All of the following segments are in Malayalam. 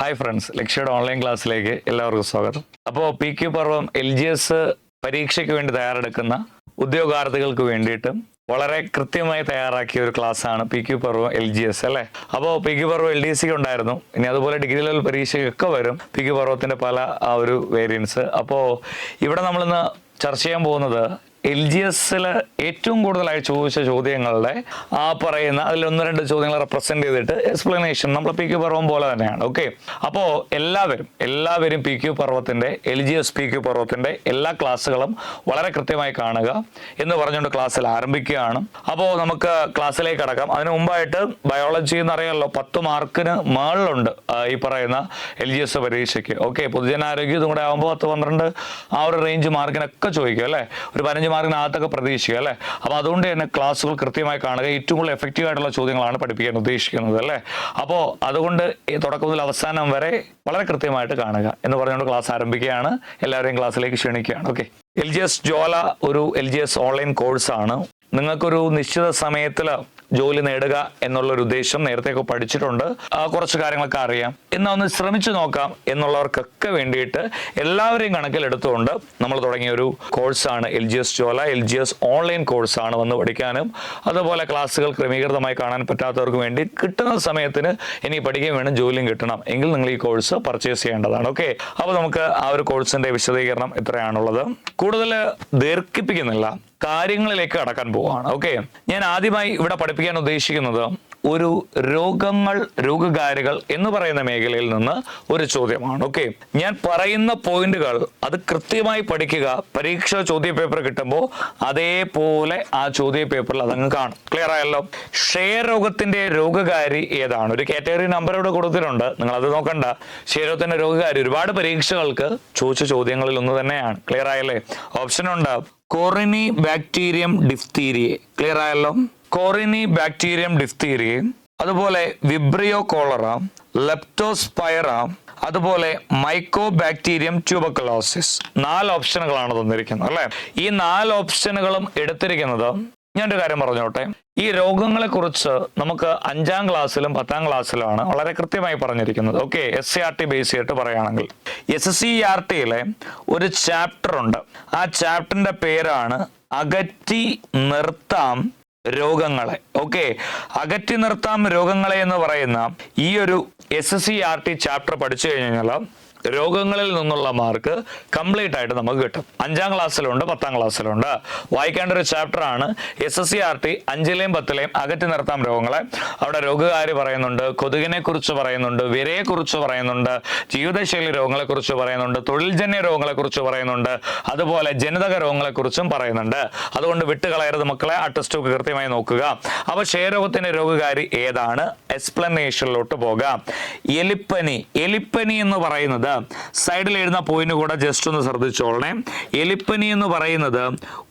ഹായ് ഫ്രണ്ട്സ് ലക്ഷ്യയുടെ ഓൺലൈൻ ക്ലാസ്സിലേക്ക് എല്ലാവർക്കും സ്വാഗതം. അപ്പോൾ P Q Parvam L G S പരീക്ഷയ്ക്ക് വേണ്ടി തയ്യാറെടുക്കുന്ന ഉദ്യോഗാർത്ഥികൾക്ക് വേണ്ടിയിട്ടും വളരെ കൃത്യമായി തയ്യാറാക്കിയ ഒരു ക്ലാസ്സാണ് P Q Parvam L G S അല്ലേ? അപ്പോൾ P Q Parvam L D സിക്ക് ഉണ്ടായിരുന്നു. ഇനി അതുപോലെ ഡിഗ്രി ലെവൽ പരീക്ഷയ്ക്കൊക്കെ വരും പി ക്യു പർവത്തിന്റെ പല ആ ഒരു വേരിയൻസ് അപ്പോൾ ഇവിടെ നമ്മളിന്ന് ചർച്ച ചെയ്യാൻ പോകുന്നത് എൽ ജി എസിൽ ഏറ്റവും കൂടുതലായി ചോദിച്ച ചോദ്യങ്ങളുടെ ആ പറയുന്ന അതിൽ ഒന്ന് രണ്ട് ചോദ്യങ്ങൾ റെപ്രസെന്റ് ചെയ്തിട്ട് എക്സ്പ്ലനേഷൻ നമ്മൾ പി ക്യു പർവം പോലെ തന്നെയാണ്. ഓക്കെ അപ്പോൾ എല്ലാവരും എല്ലാവരും P Q പർവത്തിന്റെ L G S P Q പർവത്തിന്റെ എല്ലാ ക്ലാസ്സുകളും വളരെ കൃത്യമായി കാണുക എന്ന് പറഞ്ഞുകൊണ്ട് ക്ലാസ്സിൽ ആരംഭിക്കുകയാണ്. അപ്പോൾ നമുക്ക് ക്ലാസ്സിലേക്ക് കടക്കാം. അതിന് മുമ്പായിട്ട് ബയോളജി എന്ന് അറിയാമല്ലോ പത്ത് മാർക്കിന് മേളിലുണ്ട് ഈ പറയുന്ന എൽ ജി എസ് പരീക്ഷയ്ക്ക്. ഓക്കെ പൊതുജനാരോഗ്യം ഇതും കൂടെ ആകുമ്പോൾ പത്ത് പന്ത്രണ്ട് ആ ഒരു റേഞ്ച് മാർക്കിനൊക്കെ ചോദിക്കും അല്ലേ? ഒരു പതിനഞ്ച് മാർക്കിനകത്തൊക്കെ പ്രതീക്ഷിക്കുക അല്ലേ? അപ്പോൾ അതുകൊണ്ട് തന്നെ ക്ലാസ്സുകൾ കൃത്യമായി കാണുക. ഏറ്റവും കൂടുതൽ എഫക്റ്റീവ് ആയിട്ടുള്ള ചോദ്യങ്ങളാണ് പഠിപ്പിക്കാൻ ഉദ്ദേശിക്കുന്നത് അല്ലേ? അപ്പോൾ അതുകൊണ്ട് തുടക്കം മുതൽ അവസാനം വരെ വളരെ കൃത്യമായിട്ട് കാണുക എന്ന് പറഞ്ഞുകൊണ്ട് ക്ലാസ് ആരംഭിക്കുകയാണ്. എല്ലാവരെയും ക്ലാസ്സിലേക്ക് ക്ഷണിക്കുകയാണ്. ഓക്കെ. എൽ ജി എസ് ജോല ഒരു എൽ ജി എസ് ഓൺലൈൻ കോഴ്സാണ്. നിങ്ങൾക്കൊരു നിശ്ചിത സമയത്തിൽ ജോലി നേടുക എന്നുള്ള ഒരു ഉദ്ദേശം നേരത്തെയൊക്കെ പഠിച്ചിട്ടുണ്ട്. കുറച്ച് കാര്യങ്ങളൊക്കെ അറിയാം. എന്നാൽ ഒന്ന് ശ്രമിച്ചു നോക്കാം എന്നുള്ളവർക്കൊക്കെ വേണ്ടിയിട്ട് എല്ലാവരെയും കണക്കിലെടുത്തുകൊണ്ട് നമ്മൾ തുടങ്ങിയ ഒരു കോഴ്സാണ് എൽ ജി എസ് ജോല. എൽ ജി എസ് ഓൺലൈൻ കോഴ്സാണ് വന്ന് പഠിക്കാനും അതുപോലെ ക്ലാസ്സുകൾ ക്രമീകൃതമായി കാണാൻ പറ്റാത്തവർക്ക് വേണ്ടി കിട്ടുന്ന സമയത്തിന് ഇനി പഠിക്കുകയും വേണം ജോലിയും കിട്ടണം. എങ്കിൽ നിങ്ങൾ ഈ കോഴ്സ് പർച്ചേസ് ചെയ്യേണ്ടതാണ്. ഓക്കെ? അപ്പോൾ നമുക്ക് ആ ഒരു കോഴ്സിന്റെ വിശദീകരണം ഇത്രയാണുള്ളത്. കൂടുതൽ ദീർഘിപ്പിക്കുന്നില്ല. കാര്യങ്ങളിലേക്ക് കടക്കാൻ പോവുകയാണ് ഓക്കെ ഞാൻ ആദ്യമായി ഇവിടെ പഠിപ്പിക്കാൻ ഉദ്ദേശിക്കുന്നത് ഒരു രോഗങ്ങൾ രോഗകാരികൾ എന്ന് പറയുന്ന മേഖലയിൽ നിന്ന് ഒരു ചോദ്യമാണ് ഓക്കെ ഞാൻ പറയുന്ന പോയിന്റുകൾ അത് കൃത്യമായി പഠിക്കുക പരീക്ഷ ചോദ്യ പേപ്പർ കിട്ടുമ്പോൾ അതേപോലെ ആ ചോദ്യ പേപ്പറിൽ അതങ്ങ് കാണും. ക്ലിയർ ആയല്ലോ? ക്ഷയരോഗത്തിന്റെ രോഗകാരി ഏതാണ്? ഒരു കാറ്റഗറി നമ്പർ ഇവിടെ കൊടുത്തിട്ടുണ്ട് നിങ്ങൾ അത് നോക്കണ്ട ക്ഷയരോഗത്തിന്റെ രോഗകാരി ഒരുപാട് പരീക്ഷകൾക്ക് ചോദിച്ച ചോദ്യങ്ങളിൽ ഒന്ന് തന്നെയാണ്. ക്ലിയർ ആയല്ലേ? ഓപ്ഷൻ ഉണ്ട്. കോറിനി ബാക്ടീരിയം ഡിഫ്തീരിയെ ക്ലിയർ ആയല്ലോ? കോറിനി ബാക്ടീരിയം ഡിഫ്തീരിയ അതുപോലെ വിബ്രിയോ കോളറ ലെപ്റ്റോസ്പൈറ അതുപോലെ മൈക്കോ ബാക്ടീരിയം ട്യൂബക്കലോസിസ് നാല് ഓപ്ഷനുകളാണ് തന്നിരിക്കുന്നത് അല്ലെ? ഈ നാല് ഓപ്ഷനുകളും എടുത്തിരിക്കുന്നത് ഞാനൊരു കാര്യം പറഞ്ഞോട്ടെ. ഈ രോഗങ്ങളെ കുറിച്ച് നമുക്ക് അഞ്ചാം ക്ലാസ്സിലും പത്താം ക്ലാസ്സിലുമാണ് വളരെ കൃത്യമായി പറഞ്ഞിരിക്കുന്നത്. Okay S C R T base ചെയ്തിട്ട് പറയുകയാണെങ്കിൽ. എസ് സി ആർ ടിയിലെ ഒരു ചാപ്റ്റർ ഉണ്ട്. ആ ചാപ്റ്ററിന്റെ പേരാണ് അകറ്റി നിർത്താം രോഗങ്ങളെ. ഓക്കെ. അകറ്റി നിർത്താം രോഗങ്ങളെ എന്ന് പറയുന്ന ഈ ഒരു S S C R T chapter പഠിച്ചു കഴിഞ്ഞാൽ രോഗങ്ങളിൽ നിന്നുള്ള മാർക്ക് കംപ്ലീറ്റ് ആയിട്ട് നമുക്ക് കിട്ടും. അഞ്ചാം ക്ലാസ്സിലുണ്ട് പത്താം ക്ലാസ്സിലുണ്ട്. വായിക്കേണ്ട ഒരു ചാപ്റ്റർ ആണ് S S C R T അഞ്ചിലെയും പത്തിലെയും അകറ്റി നിർത്താം രോഗങ്ങളെ. അവിടെ രോഗകാരി പറയുന്നുണ്ട് കൊതുകിനെ കുറിച്ച് പറയുന്നുണ്ട് വിരയെ കുറിച്ച് പറയുന്നുണ്ട് ജീവിതശൈലി രോഗങ്ങളെ കുറിച്ച് പറയുന്നുണ്ട് തൊഴിൽജന്യ രോഗങ്ങളെ കുറിച്ച് പറയുന്നുണ്ട് അതുപോലെ ജനിതക രോഗങ്ങളെ കുറിച്ചും പറയുന്നുണ്ട്. അതുകൊണ്ട് വിട്ടുകളയരുത് മക്കളെ ആ ടെസ്റ്റ് കൃത്യമായി നോക്കുക. അപ്പോൾ ക്ഷയരോഗത്തിന്റെ രോഗകാരി ഏതാണ്? എക്സ്പ്ലനേഷനിലോട്ട് പോകാം. എലിപ്പനി എലിപ്പനി എന്ന് പറയുന്നത് സൈഡിൽ എഴുതുന്ന പോയിന്റ് കൂടെ ജസ്റ്റ് ഒന്ന് ശ്രദ്ധിച്ചോളണേ. എലിപ്പനി എന്ന് പറയുന്നത്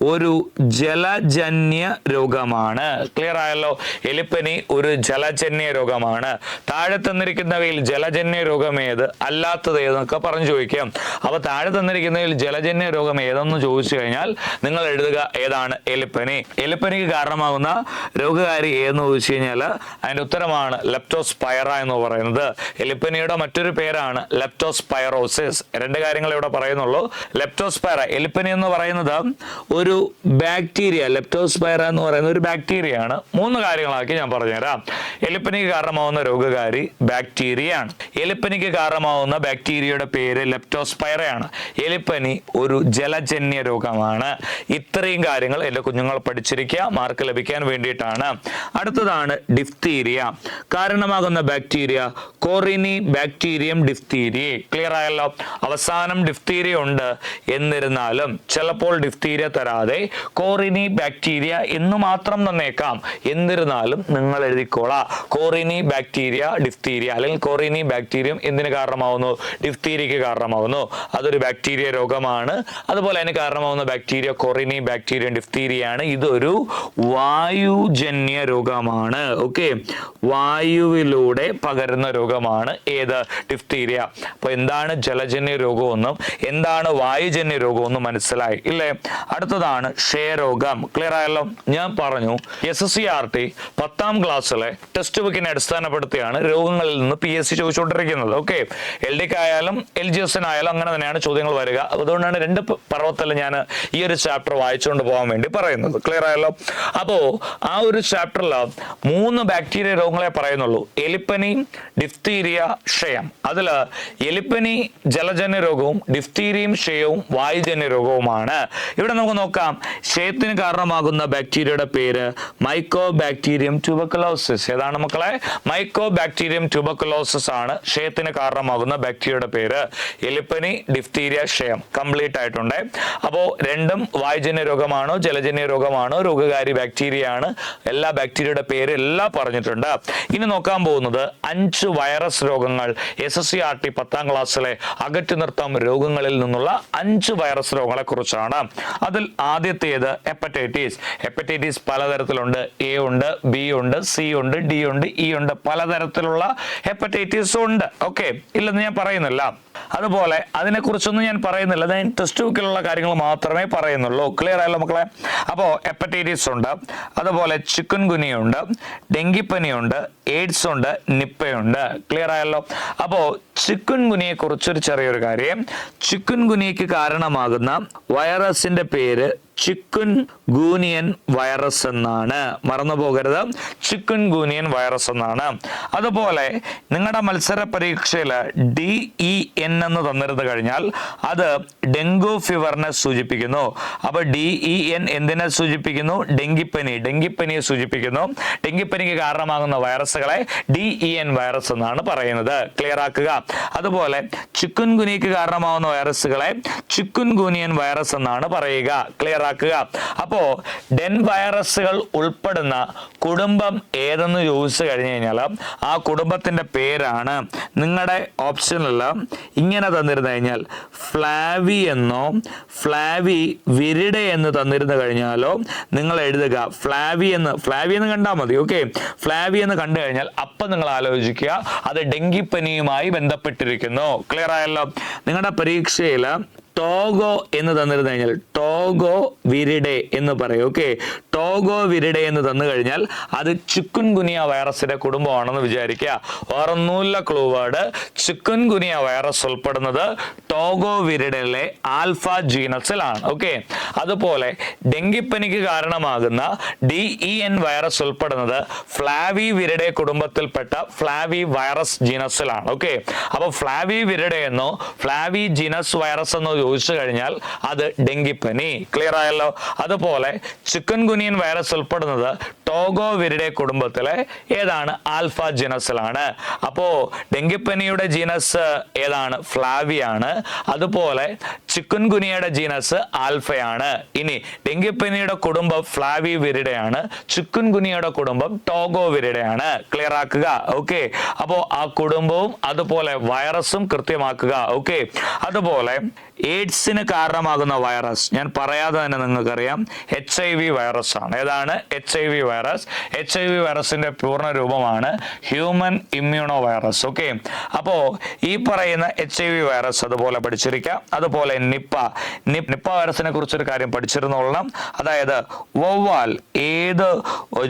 ഒരു ജലജന്യ രോഗമാണ്. ക്ലിയർ ആയല്ലോ? എലിപ്പനി ഒരു ജലജന്യ രോഗമാണ്. താഴെ തന്നിരിക്കുന്നവയിൽ ജലജന്യ രോഗം ഏത്? അല്ലാത്തത് ഏതെന്നൊക്കെ പറഞ്ഞു ചോദിക്കാം. അപ്പോൾ താഴെ തന്നിരിക്കുന്നതിൽ ജലജന്യ രോഗം ഏതെന്ന് ചോദിച്ചു കഴിഞ്ഞാൽ നിങ്ങൾ എഴുതുക ഏതാണ് എലിപ്പനി. എലിപ്പനിക്ക് കാരണമാകുന്ന രോഗകാരി ഏതെന്ന് ചോദിച്ചു കഴിഞ്ഞാൽ അതിന്റെ ഉത്തരമാണ് ലെപ്റ്റോസ്പൈറ എന്ന് പറയുന്നത്. എലിപ്പനിയുടെ മറ്റൊരു പേരാണ് ലെപ്റ്റോസ്പൈറോസിസ് രണ്ട് കാര്യങ്ങൾ ഇവിടെ പറയുന്നുള്ളൂ. ലെപ്റ്റോസ്പൈറ എലിപ്പനി എന്ന് പറയുന്നത് ഒരു ബാക്ടീരിയ ലെപ്റ്റോസ്പൈറ എന്ന് പറയുന്ന ഒരു ബാക്ടീരിയ ആണ്. മൂന്ന് കാര്യങ്ങളാക്കി ഞാൻ പറഞ്ഞുതരാം. എലിപ്പനിക്ക് കാരണമാവുന്ന രോഗകാരി ബാക്ടീരിയ ആണ്. എലിപ്പനിക്ക് കാരണമാവുന്ന ബാക്ടീരിയയുടെ പേര് ലെപ്റ്റോസ്പൈറയാണ് എലിപ്പനി ഒരു ജലജന്യ രോഗമാണ്. ഇത്രയും കാര്യങ്ങൾ എന്റെ കുഞ്ഞുങ്ങൾ പഠിച്ചിരിക്കുക. മാർക്ക് ലഭിക്കാൻ വേണ്ടിയിട്ടാണ്. അടുത്തതാണ് ഡിഫ്തീരിയ കാരണമാകുന്ന bacteria corynebacterium diphtheria clear ആയല്ലോ? അവസാനം ഡിഫ്തീരിയ ഉണ്ട്. എന്നിരുന്നാലും ചിലപ്പോൾ ഡിഫ്തീരിയ തരാതെ കോറിനി ബാക്ടീരിയ എന്ന് മാത്രം തന്നേക്കാം. എന്നിരുന്നാലും നിങ്ങൾ എഴുതിക്കോളാം. കോറിനി ബാക്ടീരിയ ഡിഫ്തീരിയ അല്ലെങ്കിൽ കോറിനി ബാക്ടീരിയം എന്തിന് കാരണമാവുന്നു? ഡിഫ്തീരിയക്ക് കാരണമാവുന്നു. അതൊരു ബാക്ടീരിയ രോഗമാണ്. അതുപോലെ അതിന് കാരണമാവുന്ന ബാക്ടീരിയ കൊറിനി ബാക്ടീരിയ ഡിഫ്തീരിയ ആണ് ഇതൊരു വായുജന്യ രോഗമാണ്. ഓക്കെ വായുവിലൂടെ പകരുന്ന രോഗമാണ് ഏത്? ഡിഫ്തീരിയ അപ്പോൾ എന്താണ് ജലജന്യ രോഗമെന്നും എന്താണ് വായുജന്യ രോഗമെന്നും മനസ്സിലായി. ഇല്ലേ? അടുത്തതാണ് ക്ഷയരോഗം. ക്ലിയർ ആയല്ലോ? ഞാൻ പറഞ്ഞു S S C R T പത്താം ക്ലാസ്സിലെ ടെക്സ്റ്റ് ബുക്കിനെ അടിസ്ഥാനപ്പെടുത്തിയാണ് രോഗങ്ങളിൽ നിന്ന് പി എസ് സി ചോദിച്ചുകൊണ്ടിരിക്കുന്നത്. ഓക്കെ എൽ ഡിക്ക് ആയാലും എൽ ജി എസിനായാലും അങ്ങനെ തന്നെയാണ് ചോദ്യങ്ങൾ വരിക. അതുകൊണ്ടാണ് രണ്ട് പർവത്തിൽ ഞാൻ ഈ ഒരു ചാപ്റ്റർ വായിച്ചുകൊണ്ട് പോകാൻ വേണ്ടി പറയുന്നത്. ക്ലിയർ ആയല്ലോ? അപ്പോൾ ആ ഒരു ചാപ്റ്ററിൽ മൂന്ന് ബാക്ടീരിയ രോഗങ്ങളെ പറയുന്നുള്ളൂ. എലിപ്പനി ഡിഫ്തീരിയ ക്ഷയം. അതിൽ എലിപ്പനി ജലജന്യ രോഗവും ഡിഫ്തീരിയയും ക്ഷയവും വായുജന്യ രോഗവുമാണ്. ഇവിടെ നമുക്ക് നോക്കാം. ക്ഷയത്തിന് കാരണമാകുന്ന ബാക്ടീരിയയുടെ പേര് മൈക്കോ ബാക്ടീരിയം ട്യൂബക്കുലോസിസ്. ഏതാണ് മക്കളെ? മൈക്കോ ബാക്ടീരിയം ട്യൂബക്കുലോസിസ് ആണ് ക്ഷയത്തിന് കാരണമാകുന്ന ബാക്ടീരിയയുടെ പേര്. എലിപ്പനി ഡിഫ്തീരിയ ക്ഷയം. കംപ്ലീറ്റ് ആയിട്ടുണ്ട്. അപ്പോൾ രണ്ടും വായുജന്യ രോഗമാണോ ജലജന്യ രോഗമാണോ? രോഗകാരി ബാക്ടീരിയ ആണ് എല്ലാ ബാക്ടീരിയയുടെ പേര് എല്ലാം പറഞ്ഞിട്ടുണ്ട്. ഇനി നോക്കാൻ പോകുന്നത് അഞ്ച് വൈറസ് രോഗങ്ങൾ S S C R T പത്താം ക്ലാസ്സിലെ അകറ്റി നിർത്താം രോഗങ്ങളിൽ നിന്നുള്ള അഞ്ച് വൈറസ് രോഗങ്ങളെ കുറിച്ചാണ് അതിൽ ആദ്യത്തേത് ഹെപ്പറ്റൈറ്റിസ്. ഹെപ്പറ്റൈറ്റിസ് പലതരത്തിലുണ്ട്. എ ഉണ്ട് ബി ഉണ്ട് സി ഉണ്ട് ഡി ഉണ്ട് ഇ ഉണ്ട്. പലതരത്തിലുള്ള ഹെപ്പറ്റൈറ്റിസ് ഉണ്ട്. ഓക്കെ ഇല്ലെന്ന് ഞാൻ പറയുന്നില്ല. അതുപോലെ അതിനെക്കുറിച്ചൊന്നും ഞാൻ പറയുന്നില്ല. ഞാൻ ടെസ്റ്റ് ബുക്കിലുള്ള കാര്യങ്ങൾ മാത്രമേ പറയുന്നുള്ളൂ. ക്ലിയർ ആയല്ലോ മക്കളെ? അപ്പോൾ ഹെപ്പറ്റൈറ്റിസ് ഉണ്ട്. അതുപോലെ ചിക്കൻ ഗുനിയുണ്ട് ഡെങ്കിപ്പനിയുണ്ട് എയ്ഡ്സ് ഉണ്ട് നിപ്പയുണ്ട്. ക്ലിയർ ആയല്ലോ? അപ്പോൾ ചിക്കൻ ഗുനിയെ കുറിച്ചൊരു ചെറിയൊരു കാര്യം. ചിക്കുൻ ഗുനിയക്ക് കാരണമാകുന്ന വൈറസിന്റെ പേര് ചിക്കുൻ ഗൂനിയൻ വൈറസ് എന്നാണ്. മറന്നു പോകരുത് ചിക്കുൻ ഗൂനിയൻ വൈറസ് എന്നാണ്. അതുപോലെ നിങ്ങളുടെ മത്സര പരീക്ഷയിൽ ഡി ഇ എൻ എന്ന് തന്നിരുന്നു കഴിഞ്ഞാൽ അത് ഡെങ്കു ഫീവറിനെ സൂചിപ്പിക്കുന്നു. അപ്പോൾ ഡി ഇ എൻ എന്തിനെ സൂചിപ്പിക്കുന്നു? ഡെങ്കിപ്പനി. ഡെങ്കിപ്പനിയെ സൂചിപ്പിക്കുന്നു. ഡെങ്കിപ്പനിക്ക് കാരണമാകുന്ന വൈറസുകളെ ഡി ഇ എൻ വൈറസ് എന്നാണ് പറയുന്നത്. ക്ലിയർ ആക്കുക. അതുപോലെ ചുക്കുൻ ഗുനിക്ക് കാരണമാവുന്ന വൈറസുകളെ ചുക്കുൻ ഗുനിയൻ വൈറസ് എന്നാണ് പറയുക. ക്ലിയർ ആക്കുക. അപ്പോ ഡെൻ വൈറസുകൾ ഉൾപ്പെടുന്ന കുടുംബം ഏതെന്ന് ചോദിച്ചു കഴിഞ്ഞു കഴിഞ്ഞാൽ ആ കുടുംബത്തിന്റെ പേരാണ് നിങ്ങളുടെ ഓപ്ഷനിൽ ഇങ്ങനെ തന്നിരുന്നു കഴിഞ്ഞാൽ ഫ്ലാവി എന്നോ ഫ്ലാവി വിരിഡ എന്ന് തന്നിരുന്നു കഴിഞ്ഞാലോ നിങ്ങൾ എഴുതുക. ഫ്ലാവി എന്ന് ഫ്ലാവി എന്ന് കണ്ടാൽ മതി. ഓക്കെ ഫ്ലാവി എന്ന് കണ്ടു കഴിഞ്ഞാൽ അപ്പം നിങ്ങൾ ആലോചിക്കുക അത് ഡെങ്കിപ്പനിയുമായി ബന്ധപ്പെട്ടിരിക്കുന്നു. ക്ലിയർ ആയല്ലോ? നിങ്ങളുടെ പരീക്ഷയിൽ ടോഗോ എന്ന് തന്നിരുന്നു കഴിഞ്ഞാൽ ടോഗോ വിരിഡെ എന്ന് പറയും ഓക്കെ ടോഗോ വിരിഡെ എന്ന് തന്നു കഴിഞ്ഞാൽ അത് ചുക്കുൻ ഗുനിയ വൈറസിന്റെ കുടുംബമാണെന്ന് വിചാരിക്കുക. വേറൊന്നുമില്ല clue word chikungunya virus ഉൾപ്പെടുന്നത് ടോഗോ വിരിഡയിലെ ആൽഫ ജീനസിലാണ്. ഓക്കെ അതുപോലെ ഡെങ്കിപ്പനിക്ക് കാരണമാകുന്ന ഡി ഇ എൻ വൈറസ് ഉൾപ്പെടുന്നത് ഫ്ലാവി വിരിഡെ കുടുംബത്തിൽപ്പെട്ട ഫ്ലാവി വൈറസ് ജീനസിലാണ്. ഓക്കെ അപ്പോൾ ഫ്ലാവി വിരിഡെ എന്നോ ഫ്ലാവി ജീനസ് വൈറസ് എന്നോ ചോദിച്ചു കഴിഞ്ഞാൽ അത് ഡെങ്കിപ്പനി. ക്ലിയർ ആയല്ലോ? അതുപോലെ ചിക്കൻ ഗുനിയൻ വൈറസ് ഉൾപ്പെടുന്നത് ടോഗോ വിരിഡെ കുടുംബത്തിലെ ഏതാണ്? ആൽഫ ജിനസിലാണ്. അപ്പോ ഡെങ്കിപ്പനിയുടെ ജീനസ് ഏതാണ്? ഫ്ലാവിയാണ്. അതുപോലെ ചിക്കുൻകുനിയുടെ ജീനസ് ആൽഫയാണ്. ഇനി ഡെങ്കിപ്പനിയുടെ കുടുംബം ഫ്ലാവി വിരിഡയാണ് ചിക്കുൻകുനിയുടെ കുടുംബം ടോഗോ വിരിഡയാണ് ക്ലിയർ ആക്കുക. ഓക്കെ അപ്പോൾ ആ കുടുംബവും അതുപോലെ വൈറസും കൃത്യമാക്കുക. ഓക്കെ അതുപോലെ എയ്ഡ്സിന് കാരണമാകുന്ന വൈറസ് ഞാൻ പറയാതെ തന്നെ നിങ്ങൾക്കറിയാം. എച്ച് ഐ വി വൈറസ് ആണ്. ഏതാണ്? H I V virus H I V വൈറസിന്റെ പൂർണ രൂപമാണ് ഹ്യൂമൻ ഇമ്മ്യൂണോ വൈറസ് ഓക്കെ അപ്പോ ഈ പറയുന്ന എച്ച് ഐ വി വൈറസ് അതുപോലെ പഠിച്ചിരിക്കാം. അതുപോലെ നിപ്പ. നിപ്പ വൈറസിനെ കുറിച്ചൊരു കാര്യം പഠിച്ചിരുന്നോളണം. അതായത് വവ്വാൽ ഏത്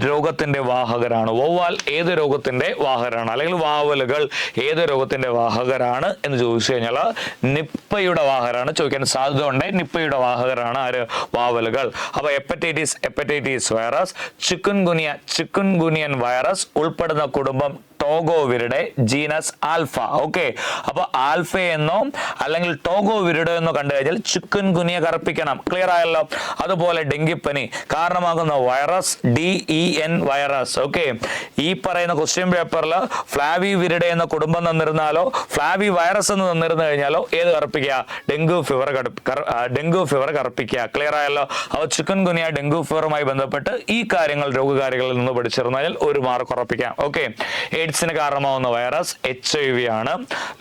രോഗത്തിന്റെ വാഹകരാണ്? വവ്വാൽ ഏത് രോഗത്തിന്റെ വാഹകരാണ്? അല്ലെങ്കിൽ വാവലുകൾ ഏത് രോഗത്തിന്റെ വാഹകരാണ് എന്ന് ചോദിച്ചു കഴിഞ്ഞാൽ നിപ്പയുടെ വാഹകരാണ് ചോദിക്കാൻ സാധ്യത ഉണ്ട് നിപ്പയുടെ വാഹകരാണ് ആര്? വാവലുകൾ. അപ്പോൾ hepatitis hepatitis virus chikungunya chikungunya virus ഉൾപ്പെടുന്ന കുടുംബം ടോഗോവിരുടെ ജീനസ് ആൽഫ. ഓക്കെ. അപ്പൊ ആൽഫ എന്നോ അല്ലെങ്കിൽ ടോഗോവിരുടെ എന്നോ കണ്ടു കഴിഞ്ഞാൽ ചുക്കൻ കുനിയ കറുപ്പിക്കണം. ക്ലിയർ ആയല്ലോ? അതുപോലെ ഡെങ്കിപ്പനി. കാരണമാകുന്ന virus D E N virus. Okay. ഈ പറയുന്ന ക്വസ്റ്റ്യൻ പേപ്പറിൽ ഫ്ലാവി വിരുടെ എന്ന കുടുംബം തന്നിരുന്നാലോ ഫ്ലാവി വൈറസ് എന്ന് തന്നിരുന്നു കഴിഞ്ഞാലോ ഏത് കറുപ്പിക്കുക? ഡെങ്കു ഫീവർ ഡെങ്കു ഫീവർ കറുപ്പിക്കുക. ക്ലിയർ ആയല്ലോ? അപ്പോൾ ചിക്കൻ ഗുനിയ ഡെങ്കു ഫീവറുമായി ബന്ധപ്പെട്ട് ഈ കാര്യങ്ങൾ രോഗകാരികളിൽ നിന്ന് പഠിച്ചിരുന്നാൽ ഒരു മാർക്ക് ഉറപ്പിക്കാം. ഓക്കെ. എയ്ഡ്സിന് കാരണമാവുന്ന വൈറസ് എച്ച് ഐ വി ആണ്.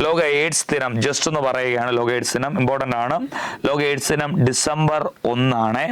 ലോക എയ്ഡ്സ് ദിനം ജസ്റ്റ് ഒന്ന് പറയുകയാണ് ലോക എയ്ഡ്സ് ദിനം ഇമ്പോർട്ടന്റ് ആണ്. ലോക എയ്ഡ്സ് ദിനം ഡിസംബർ ഒന്നാണ്.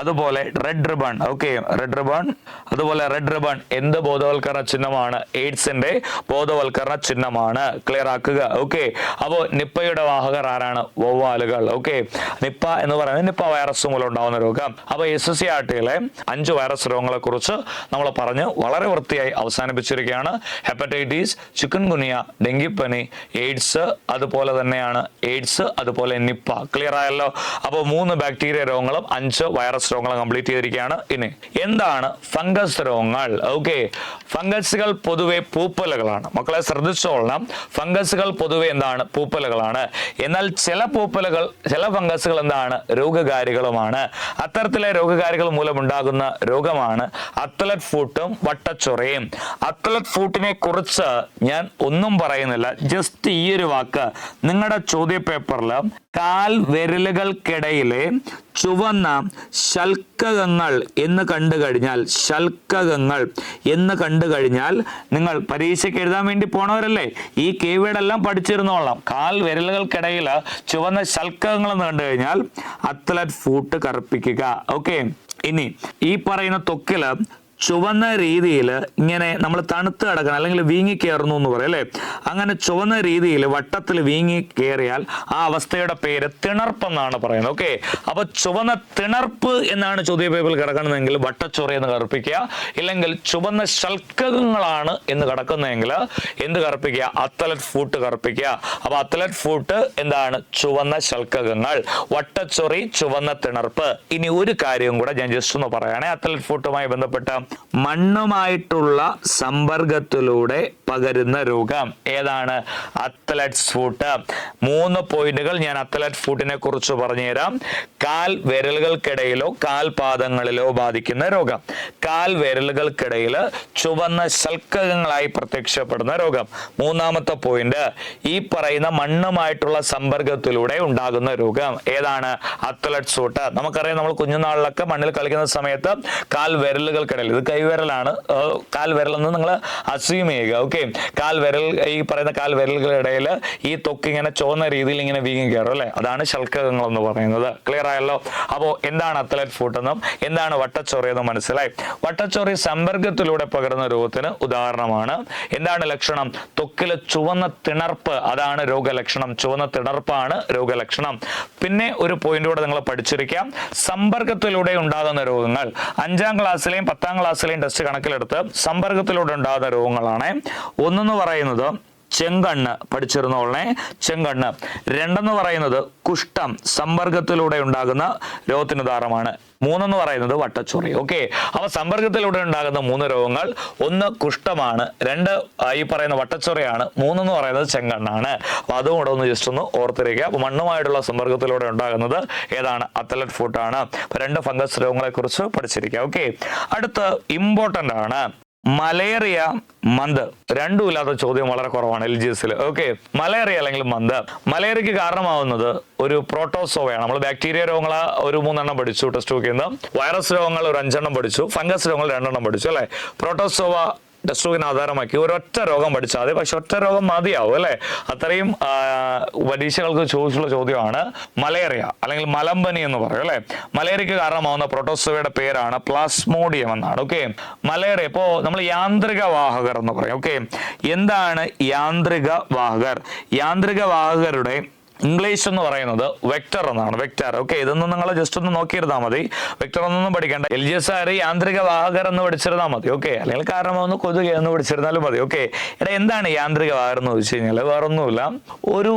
അതുപോലെ red ribbon okay red ribbon അതുപോലെ റെഡ് റിബൺ എന്ത് ബോധവൽക്കരണ ചിഹ്നമാണ്? എയ്ഡ്സിന്റെ ബോധവൽക്കരണ ചിഹ്നമാണ്. ക്ലിയർ ആക്കുക ഓക്കെ അപ്പോൾ നിപ്പയുടെ വാഹകർ ആരാണ്? വവ്വാലുകൾ ഓക്കെ നിപ്പ എന്ന് പറയുന്നത് നിപ്പ വൈറസ് മൂലം ഉണ്ടാവുന്ന രോഗം. അപ്പോൾ എസ് സി ആർ ടിയിലെ അഞ്ച് വൈറസ് രോഗങ്ങളെ കുറിച്ച് നമ്മൾ പറഞ്ഞ് വളരെ വൃത്തിയായി അവസാനിപ്പിച്ചിരിക്കുകയാണ്. ഹെപ്പറ്റൈറ്റിസ് ചിക്കൻ ഗുനിയ ഡെങ്കിപ്പനി എയ്ഡ്സ് അതുപോലെ തന്നെയാണ്. എയ്ഡ്സ് അതുപോലെ നിപ്പ. ക്ലിയർ ആയല്ലോ? അപ്പോൾ മൂന്ന് ബാക്ടീരിയ രോഗങ്ങളും അഞ്ച് വൈറസ് രോഗങ്ങളും കംപ്ലീറ്റ് ചെയ്തിരിക്കുകയാണ് ഇനി. എന്താണ് ഫംഗസ് രോഗങ്ങൾ? ഓക്കെ ഫംഗസുകൾ പൊതുവെ പൂപ്പലുകളാണ്. മക്കളെ ശ്രദ്ധിച്ചോളണം. ഫംഗസുകൾ പൊതുവെ എന്താണ്? പൂപ്പലുകളാണ്. എന്നാൽ ചില പൂപ്പലുകൾ ചില ഫംഗസുകൾ എന്താണ്? രോഗകാരികളുമാണ്. അത്തരത്തിലെ രോഗകാരികൾ മൂലമുണ്ടാകുന്ന രോഗമാണ് അത്ലറ്റ് ഫൂട്ടും വട്ടച്ചൊറയും. അത്ലറ്റ് ഫൂട്ടിനെ കുറിച്ച് ഞാൻ ഒന്നും പറയുന്നില്ല. ജസ്റ്റ് ഈ ഒരു വാക്ക് നിങ്ങളുടെ ചോദ്യ പേപ്പറിൽ കാൽ വിരലുകൾക്കിടയിലെ ചുവന്ന ശൽക്കകങ്ങൾ എന്ന് കണ്ടു കഴിഞ്ഞാൽ ശൽക്കകങ്ങൾ എന്ന് കണ്ടു കഴിഞ്ഞാൽ നിങ്ങൾ പരീക്ഷയ്ക്ക് എഴുതാൻ വേണ്ടി പോണവരല്ലേ? ഈ കീവേഡ് പഠിച്ചിരുന്നോളാം. കാൽ വിരലുകൾക്കിടയിൽ ചുവന്ന ശൽക്കകങ്ങൾ എന്ന് കണ്ടു കഴിഞ്ഞാൽ അത്ലറ്റ് ഫൂട്ട് കറുപ്പിക്കുക. ഓക്കെ ഇനി ഈ പറയുന്ന തൊക്കിൽ ചുവന്ന രീതിയിൽ ഇങ്ങനെ നമ്മൾ തണുത്ത് കിടക്കണം അല്ലെങ്കിൽ വീങ്ങി കയറുന്നു എന്ന് പറയും അല്ലേ? അങ്ങനെ ചുവന്ന രീതിയിൽ വട്ടത്തിൽ വീങ്ങി കയറിയാൽ ആ അവസ്ഥയുടെ പേര് തിണർപ്പ് എന്നാണ് പറയുന്നത് ഓക്കെ? അപ്പൊ ചുവന്ന തിണർപ്പ് എന്നാണ് ചോദ്യ പേപ്പറിൽ കിടക്കണമെങ്കിൽ വട്ടച്ചൊറി എന്ന് കറുപ്പിക്കുക ഇല്ലെങ്കിൽ ചുവന്ന ശൽക്കകങ്ങളാണ് എന്ന് കിടക്കുന്നതെങ്കിൽ എന്ത് കറുപ്പിക്കുക? അത്തലറ്റ് ഫൂട്ട് കറുപ്പിക്കുക. അപ്പൊ അത്തലറ്റ് ഫൂട്ട് എന്താണ്? ചുവന്ന ശൽക്കകങ്ങൾ. വട്ടച്ചൊറി ചുവന്ന തിണർപ്പ്. ഇനി ഒരു കാര്യം കൂടെ ഞാൻ ജസ്റ്റ് ഒന്ന് പറയുകയാണെ അത്തലറ്റ് ഫൂട്ടുമായി ബന്ധപ്പെട്ട മണ്ണുമായിട്ടുള്ള സമ്പർക്കത്തിലൂടെ പകരുന്ന രോഗം. ഏതാണ്? അത്ലറ്റ്സ് ഫൂട്ട് മൂന്ന് പോയിന്റുകൾ ഞാൻ അത്ലറ്റ് ഫൂട്ടിനെ കുറിച്ച് പറഞ്ഞുതരാം. കാൽ വിരലുകൾക്കിടയിലോ കാൽപാദങ്ങളിലോ ബാധിക്കുന്ന രോഗം. കാൽ വിരലുകൾക്കിടയിൽ ചുവന്ന ശൽക്കകങ്ങളായി പ്രത്യക്ഷപ്പെടുന്ന രോഗം. മൂന്നാമത്തെ പോയിന്റ് ഈ പറയുന്ന മണ്ണുമായിട്ടുള്ള സമ്പർക്കത്തിലൂടെ ഉണ്ടാകുന്ന രോഗം. ഏതാണ്? അത്ലറ്റ് സൂട്ട് നമുക്കറിയാം നമ്മൾ കുഞ്ഞുനാളിലൊക്കെ മണ്ണിൽ കളിക്കുന്ന സമയത്ത് കാൽ വിരലുകൾക്കിടയിൽ ഇത് കൈവിരലാണ് കാൽ വിരലെന്ന് നിങ്ങൾ അസ്യൂം ചെയ്യുക ഓക്കെ കാൽ വിരൽ ഈ പറയുന്ന കാൽ വിരലുകളിടയിൽ ഈ തൊക്ക് ഇങ്ങനെ ചുവന്ന രീതിയിൽ ഇങ്ങനെ വീങ്ങി കയറും അല്ലേ? അതാണ് ശൽക്കകങ്ങൾ എന്ന് പറയുന്നത്. ക്ലിയർ ആയല്ലോ? അപ്പോൾ എന്താണ് അത്ലറ്റ് ഫുട്ട് എന്നും എന്താണ് വട്ടച്ചൊറി എന്നും മനസ്സിലായി? വട്ടച്ചൊറി സമ്പർക്കത്തിലൂടെ പകരുന്ന രോഗത്തിന് ഉദാഹരണമാണ്. എന്താണ് ലക്ഷണം? തൊക്കിലെ ചുവന്ന തിണർപ്പ് അതാണ് രോഗലക്ഷണം. ചുവന്ന തിണർപ്പാണ് രോഗലക്ഷണം. പിന്നെ ഒരു പോയിന്റ് കൂടെ നിങ്ങൾ പഠിച്ചിരിക്കാം. സമ്പർക്കത്തിലൂടെ ഉണ്ടാകുന്ന രോഗങ്ങൾ. അഞ്ചാം ക്ലാസ്സിലെയും പത്താം ക്ലാസ്സിലെയും ടെസ്റ്റ് കണക്കിലെടുത്ത് സമ്പർക്കത്തിലൂടെ ഉണ്ടാകുന്ന രോഗങ്ങളാണ്. ഒന്നെന്ന് പറയുന്നത് ചെങ്കണ്ണ് പഠിച്ചിരുന്നോളെ ചെങ്കണ്ണ്. രണ്ടെന്ന് പറയുന്നത് കുഷ്ഠം സമ്പർക്കത്തിലൂടെ ഉണ്ടാകുന്ന രോഗത്തിന് ഉദാഹരണമാണ് മൂന്നെന്ന് പറയുന്നത് വട്ടച്ചൊറി. ഓക്കെ? അപ്പൊ സമ്പർക്കത്തിലൂടെ ഉണ്ടാകുന്ന മൂന്ന് രോഗങ്ങൾ ഒന്ന് കുഷ്ഠമാണ് രണ്ട് ഈ പറയുന്ന വട്ടച്ചൊറിയാണ് മൂന്നെന്ന് പറയുന്നത് ചെങ്കണ്ണാണ്. അപ്പൊ അതും കൂടെ ഒന്ന് ജസ്റ്റ് ഒന്ന് ഓർത്തിരിക്കുക. അപ്പൊ മണ്ണുമായിട്ടുള്ള സമ്പർക്കത്തിലൂടെ ഉണ്ടാകുന്നത് ഏതാണ്? അത്തലറ്റ് അപ്പൊ രണ്ട് ഫംഗസ് രോഗങ്ങളെ കുറിച്ച് പഠിച്ചിരിക്കുക. ഓക്കെ? അടുത്ത് ഇമ്പോർട്ടന്റ് ആണ്. മലേറിയ മന്ത്. രണ്ടും ഇല്ലാത്ത ചോദ്യം വളരെ കുറവാണ് എൽ ജി എസിൽ ഓക്കെ മലേറിയ അല്ലെങ്കിൽ മന്ത്. മലേറിയക്ക് കാരണമാവുന്നത് ഒരു പ്രോട്ടോസോവയാണ്. നമ്മൾ ബാക്ടീരിയ രോഗങ്ങൾ ഒരു മൂന്നെണ്ണം പഠിച്ചു ടെസ്റ്റ് ബുക്കിൽ നിന്ന് വൈറസ് രോഗങ്ങൾ ഒരു അഞ്ചെണ്ണം പഠിച്ചു. ഫംഗസ് രോഗങ്ങൾ രണ്ടെണ്ണം പഠിച്ചു അല്ലെ? പ്രോട്ടോസോവ ടെസ്റ്റ് ആധാരമാക്കി ഒരൊറ്റ രോഗം പഠിച്ചാൽ പക്ഷെ ഒറ്റ രോഗം മതിയാവും അല്ലേ? അത്രയും പരീക്ഷകൾക്ക് ചോദിച്ചുള്ള ചോദ്യമാണ് മലേറിയ അല്ലെങ്കിൽ മലമ്പനി എന്ന് പറയും അല്ലെ? മലേറിയക്ക് കാരണമാവുന്ന പ്രോട്ടോസോവയുടെ പേരാണ് പ്ലാസ്മോഡിയം എന്നാണ്. ഓക്കെ? മലേറിയ ഇപ്പോ നമ്മൾ യാന്ത്രിക വാഹകർ എന്ന് പറയും. ഓക്കെ? എന്താണ് യാന്ത്രിക വാഹകർ? യാന്ത്രിക വാഹകരുടെ ഇംഗ്ലീഷ് എന്ന് പറയുന്നത് വെക്ടർ എന്നാണ് വെക്ടർ ഓക്കെ ഇതൊന്നും നിങ്ങൾ ജസ്റ്റ് ഒന്ന് നോക്കിയിരുന്നാൽ മതി. വെക്ടർ ഒന്നും പഠിക്കേണ്ട. എൽ ജി എസ് ആർ യാന്ത്രിക വാഹകർ എന്ന് പഠിച്ചിരുന്നാൽ മതി ഓക്കെ അല്ലെങ്കിൽ കാരണം ഒന്ന് കൊതുക് എന്ന് പഠിച്ചിരുന്നാലും മതി ഓക്കെ എടാ എന്താണ് യാന്ത്രിക വാഹകർ എന്ന് ചോദിച്ചു കഴിഞ്ഞാൽ വേറൊന്നുമില്ല. ഒരു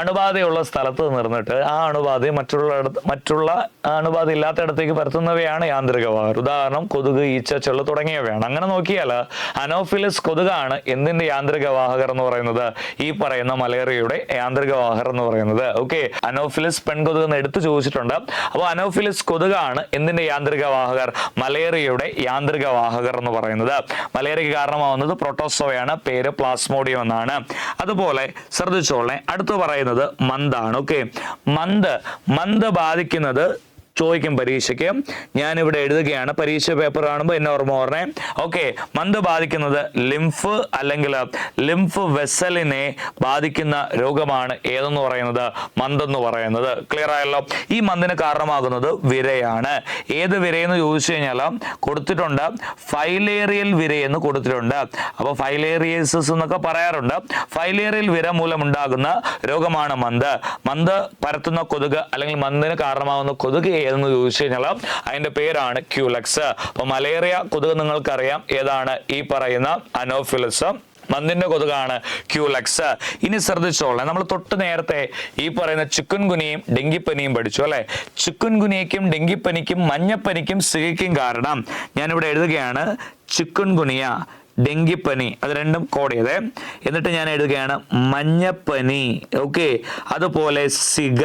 അണുബാധയുള്ള സ്ഥലത്ത് നിന്നിട്ട് ആ അണുബാധ മറ്റുള്ള മറ്റുള്ള അണുബാധ ഇല്ലാത്തയിടത്തേക്ക് പരത്തുന്നവയാണ് യാന്ത്രിക വാഹകർ. ഉദാഹരണം കൊതുക് ഈച്ച ചെള്ളു തുടങ്ങിയവയാണ്. അങ്ങനെ നോക്കിയാൽ അനോഫിലിസ് കൊതുകാണ് എന്തിന്റെ യാന്ത്രിക വാഹകർ എന്ന് പറയുന്നത്? ഈ പറയുന്ന മലേറിയയുടെ യാന്ത്രിക വാഹകർ എന്ന് പറയുന്നത്. ഓക്കെ അനോഫിലിസ് പെൺകൊതുക് എന്ന് എടുത്തു ചോദിച്ചിട്ടുണ്ട്. അപ്പോൾ അനോഫിലിസ് കൊതുകാണ് എന്തിന്റെ യാന്ത്രിക വാഹകർ? മലേറിയയുടെ യാന്ത്രിക വാഹകർ എന്ന് പറയുന്നത്. മലേറിയക്ക് കാരണമാവുന്നത് പ്രൊട്ടോസോയാണ് പേര് പ്ലാസ്മോഡിയം എന്നാണ്. അതുപോലെ ശ്രദ്ധിച്ചോളെ അടുത്ത് പറയുന്നത് മന്ദാണ് ഓക്കെ മന്ത് മന്ത് ബാധിക്കുന്നത് ചോദിക്കും പരീക്ഷയ്ക്ക്. ഞാനിവിടെ എഴുതുകയാണ്. പരീക്ഷ പേപ്പർ കാണുമ്പോൾ എന്നെ ഓർമ്മ പറഞ്ഞേ ഓക്കെ മന്ത് ബാധിക്കുന്നത് ലിംഫ് അല്ലെങ്കിൽ ലിംഫ് വെസലിനെ ബാധിക്കുന്ന രോഗമാണ് ഏതെന്ന് പറയുന്നത്? മന്തെന്ന് പറയുന്നത്. ക്ലിയർ ആയല്ലോ? ഈ മന്തിന് കാരണമാകുന്നത് വിരയാണ്. ഏത് വിരയെന്ന് ചോദിച്ചു കഴിഞ്ഞാൽ കൊടുത്തിട്ടുണ്ട്. ഫൈലേറിയൽ വിരയെന്ന് കൊടുത്തിട്ടുണ്ട്. അപ്പോൾ ഫൈലേറിയസിസ് എന്നൊക്കെ പറയാറുണ്ട്. ഫൈലേറിയൽ വിര മൂലമുണ്ടാകുന്ന രോഗമാണ് മന്ത്. മന്ത് പരത്തുന്ന കൊതുക് അല്ലെങ്കിൽ മന്തിന് കാരണമാകുന്ന കൊതുക് ഏതെന്ന് ചോദിച്ചു കഴിഞ്ഞാൽ അതിന്റെ പേരാണ് ക്യൂലക്സ്. അപ്പൊ മലേറിയ കൊതുക് നിങ്ങൾക്കറിയാം. ഏതാണ്? ഈ പറയുന്ന അനോഫിലസ്. മന്തിന്റെ കൊതുകാണ് ക്യൂലക്സ്. ഇനി ശ്രദ്ധിച്ചോളെ. നമ്മൾ തൊട്ട് നേരത്തെ ഈ പറയുന്ന ചിക്കൻ ഗുനിയും ഡെങ്കിപ്പനിയും പഠിച്ചു അല്ലെ? ചിക്കൻ ഗുനിയയ്ക്കും ഡെങ്കിപ്പനിക്കും മഞ്ഞപ്പനിക്കും സിഗയ്ക്കും കാരണം ഞാനിവിടെ എഴുതുകയാണ് ചിക്കൻ ഗുനിയ ഡെങ്കിപ്പനി അത് രണ്ടും കോഡ് ചെയ്തേ. എന്നിട്ട് ഞാൻ എഴുതുകയാണ് മഞ്ഞപ്പനി ഓക്കെ അതുപോലെ സിഗ.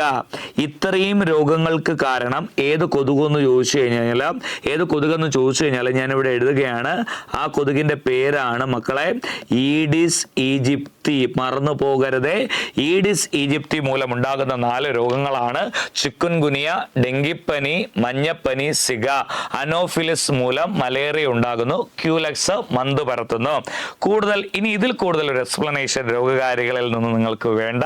ഇത്രയും രോഗങ്ങൾക്ക് കാരണം ഏത് കൊതുകെന്ന് ചോദിച്ചു കഴിഞ്ഞാൽ ഏത് കൊതുകെന്ന് ചോദിച്ചു കഴിഞ്ഞാൽ ഞാനിവിടെ എഴുതുകയാണ് ആ കൊതുകിന്റെ പേരാണ് മക്കളെ ഈഡിസ് ഈജിപ്തി. മറന്നു പോകരുതേ. ഈഡിസ് ഈജിപ്തി മൂലം ഉണ്ടാകുന്ന നാല് രോഗങ്ങളാണ് ചിക്കുൻ ഗുനിയ ഡെങ്കിപ്പനി മഞ്ഞപ്പനി സിഗ. അനോഫിലിസ് മൂലം മലേറിയ ഉണ്ടാകുന്നു. ക്യൂലക്സ് മന്ത് പരത്തുന്നു കൂടുതൽ ഇനി ഇതിൽ കൂടുതൽ ഒരു എക്സ്പ്ലനേഷൻ രോഗകാരികളിൽ നിന്ന് നിങ്ങൾക്ക് വേണ്ട.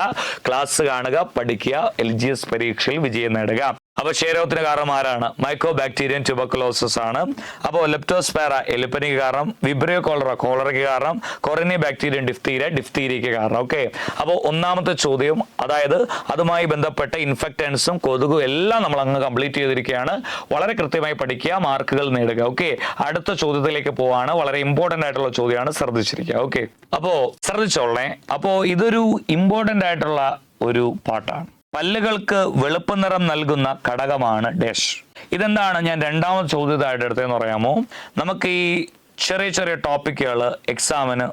ക്ലാസ് കാണുക പഠിക്കുക എൽ പരീക്ഷയിൽ വിജയം നേടുക. അപ്പൊ ക്ഷയരോഗത്തിന് കാരണം ആരാണ്? മൈക്രോ ബാക്ടീരിയൻ ട്യൂബക്കുലോസിസ് ആണ്. അപ്പോൾ ലെപ്റ്റോസ്പെറ എലിപ്പനിക്ക് കാരണം വിബ്രിയോ കോളറ കോളറയ്ക്ക് കാരണം കൊറനി ബാക്ടീരിയൻ ഡിഫ്തീരിയ ഡിഫ്തീരിയക്ക് കാരണം ഓക്കെ അപ്പോൾ ഒന്നാമത്തെ ചോദ്യം അതായത് അതുമായി ബന്ധപ്പെട്ട ഇൻഫെക്റ്റൻസും കൊതുകും എല്ലാം നമ്മൾ അങ്ങ് കംപ്ലീറ്റ് ചെയ്തിരിക്കുകയാണ്. വളരെ കൃത്യമായി പഠിക്കുക മാർക്കുകൾ നേടുക ഓക്കെ അടുത്ത ചോദ്യത്തിലേക്ക് പോവാണ്. വളരെ ഇമ്പോർട്ടന്റ് ആയിട്ടുള്ള ചോദ്യമാണ്. ശ്രദ്ധിച്ചിരിക്കുക ഓക്കെ അപ്പോൾ ശ്രദ്ധിച്ചോളേ അപ്പോൾ ഇതൊരു ഇമ്പോർട്ടന്റ് ആയിട്ടുള്ള ഒരു പാട്ടാണ്. പല്ലുകൾക്ക് വെളുപ്പ് നിറം നൽകുന്ന ഘടകമാണ് ഡാഷ്. ഇതെന്താണ് ഞാൻ രണ്ടാമത് ചോദ്യമായിട്ട് എടുത്തതെന്ന് പറയാമോ? നമുക്ക് ഈ ചെറിയ ചെറിയ ടോപ്പിക്കുകൾ എക്സാമിന്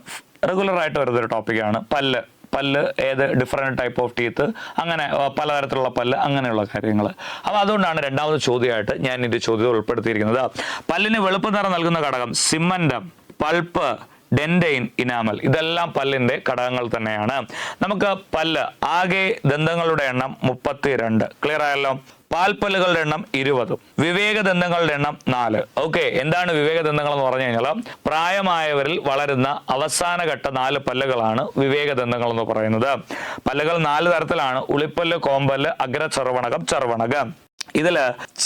റെഗുലർ ആയിട്ട് വരുന്ന ഒരു ടോപ്പിക്കാണ് പല്ല്. പല്ല് ഏത് ഡിഫറെന്റ് ടൈപ്പ് ഓഫ് ടീത്ത് അങ്ങനെ പലതരത്തിലുള്ള പല്ല് അങ്ങനെയുള്ള കാര്യങ്ങൾ അപ്പോൾ അതുകൊണ്ടാണ് രണ്ടാമത് ചോദ്യമായിട്ട് ഞാൻ ഇതിന്റെ ചോദ്യം ഉൾപ്പെടുത്തിയിരിക്കുന്നത്. പല്ലിന് വെളുപ്പ് നിറം നൽകുന്ന ഘടകം സിമന്റം പൾപ്പ് ഡെൻഡൈൻ ഇനാമൽ. ഇതെല്ലാം പല്ലിന്റെ ഘടകങ്ങൾ തന്നെയാണ്. നമുക്ക് പല്ല് ആകെ ദന്തങ്ങളുടെ എണ്ണം മുപ്പത്തി രണ്ട് ക്ലിയർ ആയല്ലോ? പാൽപ്പല്ലുകളുടെ എണ്ണം ഇരുപതും. വിവേക ദന്തങ്ങളുടെ എണ്ണം നാല്. ഓക്കെ എന്താണ് വിവേക ദന്തങ്ങൾ എന്ന് പറഞ്ഞു കഴിഞ്ഞാൽ പ്രായമായവരിൽ വളരുന്ന അവസാന ഘട്ട നാല് പല്ലുകളാണ് വിവേക ദന്തങ്ങൾ എന്ന് പറയുന്നത്. പല്ലുകൾ നാല് തരത്തിലാണ്. ഉളിപ്പല്ല് കോമ്പല്ല് അഗ്രചർവണകം ചർവണകം ഇതിൽ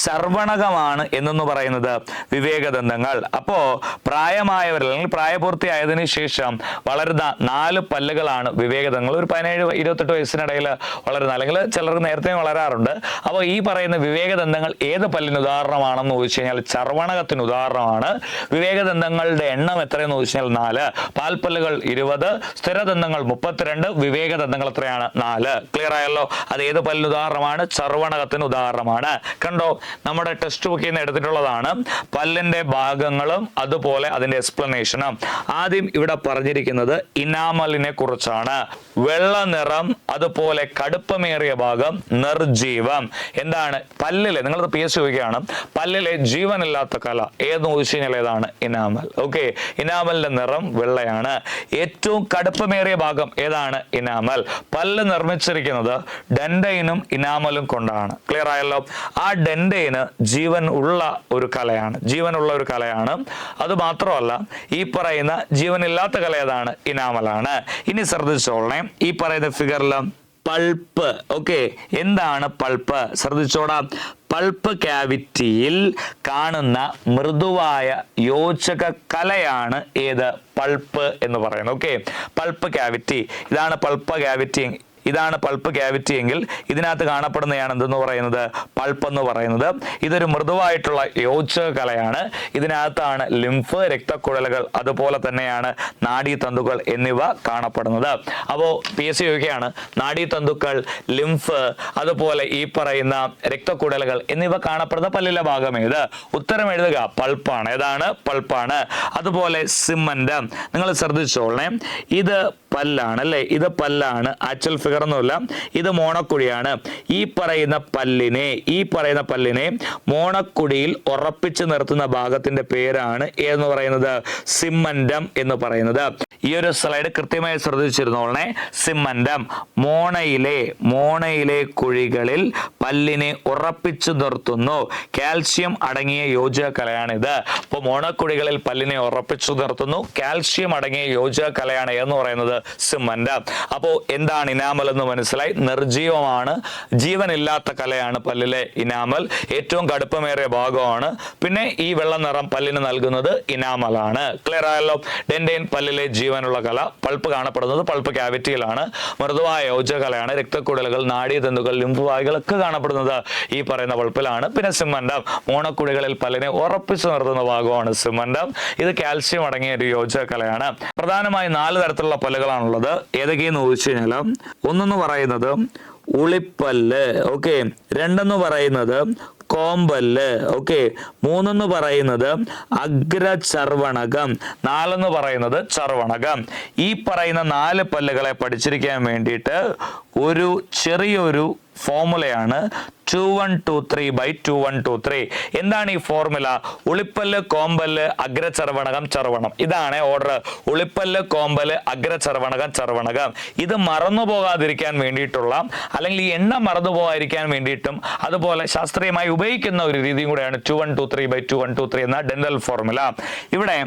ചർവണകമാണ് എന്നു പറയുന്നത് വിവേകദന്തങ്ങൾ. അപ്പോൾ പ്രായമായവരിൽ അല്ലെങ്കിൽ പ്രായപൂർത്തിയായതിനു ശേഷം വളരുന്ന നാല് പല്ലുകളാണ് വിവേകദന്തങ്ങൾ. ഒരു പതിനേഴ് ഇരുപത്തെട്ട് വയസ്സിനിടയിൽ വളരുന്ന അല്ലെങ്കിൽ ചിലർക്ക് നേരത്തെ വളരാറുണ്ട്. അപ്പോൾ ഈ പറയുന്ന വിവേകദന്തങ്ങൾ ഏത് പല്ലിന് ഉദാഹരണമാണെന്ന് ചോദിച്ചു കഴിഞ്ഞാൽ ചർവണകത്തിന് ഉദാഹരണമാണ്. വിവേകദന്തങ്ങളുടെ എണ്ണം എത്രയെന്ന് ചോദിച്ചു കഴിഞ്ഞാൽ നാല്. പാൽപ്പല്ലുകൾ ഇരുപത് സ്ഥിരദന്തങ്ങൾ മുപ്പത്തിരണ്ട് വിവേകദന്തങ്ങൾ എത്രയാണ് നാല്. ക്ലിയർ ആയല്ലോ? അത് ഏത് പല്ലിന് ഉദാഹരണമാണ്? ചർവണകത്തിന് ഉദാഹരണമാണ്. കണ്ടോ നമ്മുടെ ടെക്സ്റ്റ് ബുക്കിൽ നിന്ന് എടുത്തിട്ടുള്ളതാണ് പല്ലിന്റെ ഭാഗങ്ങളും അതുപോലെ അതിന്റെ എക്സ്പ്ലനേഷനും ആദ്യം ഇവിടെ പറഞ്ഞിരിക്കുന്നത് ഇനാമലിനെ കുറിച്ചാണ്. വെള്ള നിറം അതുപോലെ കടുപ്പമേറിയ ഭാഗം നിർജീവം. എന്താണ്? പല്ലിലെ നിങ്ങൾ പി എസ് ചോദിക്കുകയാണ്. പല്ലിലെ ജീവനില്ലാത്ത കല ഏതെന്ന് ചോദിച്ചു കഴിഞ്ഞാൽ ഏതാണ്? ഇനാമൽ. ഓക്കെ ഇനാമലിന്റെ നിറം വെള്ളയാണ്. ഏറ്റവും കടുപ്പമേറിയ ഭാഗം ഏതാണ്? ഇനാമൽ. പല്ല് നിർമ്മിച്ചിരിക്കുന്നത് ഡെൻഡൈനും ഇനാമലും കൊണ്ടാണ്. ക്ലിയർ ആയല്ലോ? ആ ഡെൻഡയിന് ജീവൻ ഉള്ള ഒരു കലയാണ്. ജീവനുള്ള ഒരു കലയാണ്. അത് മാത്രമല്ല ഈ പറയുന്ന ജീവനില്ലാത്ത കല ഏതാണ്? ഇനാമലാണ്. ഇനി ശ്രദ്ധിച്ചോളണേ. ഈ പറയുന്ന ഫിഗറിൽ പൾപ്പ്. ഓക്കെ. എന്താണ് പൾപ്പ്? ശ്രദ്ധിച്ചോടാം. പൾപ്പ് ക്യാവിറ്റിയിൽ കാണുന്ന മൃദുവായ യോജക കലയാണ് ഏത്? പൾപ്പ് എന്ന് പറയുന്നത്. ഓക്കെ. Pulp cavity. ഇതാണ് പൾപ്പ് ക്യാവിറ്റി ഇതാണ് പൾപ്പ് ക്യാവിറ്റി എങ്കിൽ ഇതിനകത്ത് കാണപ്പെടുന്നതാണ് എന്തെന്ന് പറയുന്നത്? പൾപ്പ് എന്ന് പറയുന്നത്. ഇതൊരു മൃദുവായിട്ടുള്ള യോജക കലയാണ്. ഇതിനകത്താണ് ലിംഫ് രക്തക്കുഴലുകൾ അതുപോലെ തന്നെയാണ് നാഡീതന്തുക്കൾ എന്നിവ കാണപ്പെടുന്നത്. അപ്പോൾ പി എസ് സി ചോദിക്കുകയാണ് നാഡീതന്തുക്കൾ ലിംഫ് അതുപോലെ ഈ പറയുന്ന രക്തക്കുഴലുകൾ എന്നിവ കാണപ്പെടുന്ന പല്ലിലെ ഭാഗം ഏത്? ഉത്തരം എഴുതുക പൾപ്പാണ്. ഏതാണ്? പൾപ്പാണ്. അതുപോലെ സിമന്റ്. നിങ്ങൾ ശ്രദ്ധിച്ചോളണേ. ഇത് പല്ലാണ് അല്ലേ? ഇത് പല്ലാണ്. ആക്ച്വൽ ഫിഗർ വേറൊന്നുമില്ല. ഇത് മോണക്കുഴിയാണ്. ഈ പറയുന്ന പല്ലിനെ ഈ പറയുന്ന പല്ലിനെ മോണക്കുടിയിൽ ഉറപ്പിച്ചു നിർത്തുന്ന ഭാഗത്തിന്റെ പേരാണ് എന്ന് പറയുന്നത്? സിമ്മന്റം എന്ന് പറയുന്നത്. ഈ ഒരു സ്ലൈഡ് കൃത്യമായി ശ്രദ്ധിച്ചിരുന്നോളെ സിമ്മന്റം. മോണയിലെ മോണയിലെ കുഴികളിൽ പല്ലിനെ ഉറപ്പിച്ചു നിർത്തുന്നു. കാൽസ്യം അടങ്ങിയ യോജക കലയാണിത് അപ്പോൾ മോണക്കുഴികളിൽ പല്ലിനെ ഉറപ്പിച്ചു നിർത്തുന്നു. കാൽസ്യം അടങ്ങിയ യോജക കലയാണ് എന്ന് പറയുന്നത്? സിമ്മന്റം. അപ്പോൾ എന്താണ് ഇനാമൽ എന്ന് മനസ്സിലായി. നിർജീവമാണ് ജീവനില്ലാത്ത കലയാണ് പല്ലിലെ ഇനാമൽ. ഏറ്റവും കടുപ്പമേറിയ ഭാഗമാണ്. പിന്നെ ഈ വെള്ള നിറം പല്ലിന് നൽകുന്നത് ഇനാമലാണ്. ക്ലിയർ ആയല്ലോ? ഡെൻഡൈൻ പല്ലിലെ ജീവനുള്ള കല. പൾപ്പ് കാണപ്പെടുന്നത് പൾപ്പ് ക്യാവിറ്റിയിലാണ്. മൃദുവായ യോജകലയാണ് രക്തക്കുടലുകൾ നാഡീതന്തുക്കൾ ലിംഫുവാഹികൾ ഒക്കെ കാണപ്പെടുന്നത് ഈ പറയുന്ന പൾപ്പിലാണ്. പിന്നെ സിമന്റം മോണക്കുഴികളിൽ പല്ലിനെ ഉറപ്പിച്ചു നിർത്തുന്ന ഭാഗമാണ് സിമന്റം ഇത് കാൽസ്യം അടങ്ങിയ ഒരു യോജകലയാണ് പ്രധാനമായും നാല് തരത്തിലുള്ള പല്ലുകളാണുള്ളത്. ഏതൊക്കെയെന്ന് ചോദിച്ചു കഴിഞ്ഞാൽ ഒന്നെന്ന് പറയുന്നത് ഉളിപ്പല്ല് ഓക്കെ രണ്ടെന്ന് പറയുന്നത് കോമ്പല്ല് ഓക്കെ മൂന്നെന്ന് പറയുന്നത് അഗ്രചർവണകം നാലെന്ന് പറയുന്നത് ചർവണകം ഈ പറയുന്ന നാല് പല്ലുകളെ പഠിച്ചിരിക്കാൻ വേണ്ടിയിട്ട് ഒരു ചെറിയൊരു ഫോർമുലയാണ് two one two three by two one two three എന്താണ് ഈ ഫോർമുല? ഉളിപ്പല്ല് കോമ്പല്ല് അഗ്രചർവണകം ചർവണം ഇതാണ് ഓർഡർ ഉളിപ്പല്ല് കോമ്പൽ അഗ്രചർവണകം ചർവണകം ഇത് മറന്നു പോകാതിരിക്കാൻ വേണ്ടിയിട്ടുള്ള അല്ലെങ്കിൽ ഈ എണ്ണ മറന്നു പോകാതിരിക്കാൻ വേണ്ടിയിട്ടും അതുപോലെ ശാസ്ത്രീയമായി ഉപയോഗിക്കുന്ന ഒരു രീതിയും കൂടെയാണ് two one two three by two one two three എന്ന ഡെന്റൽ ഫോർമുല ഇവിടെ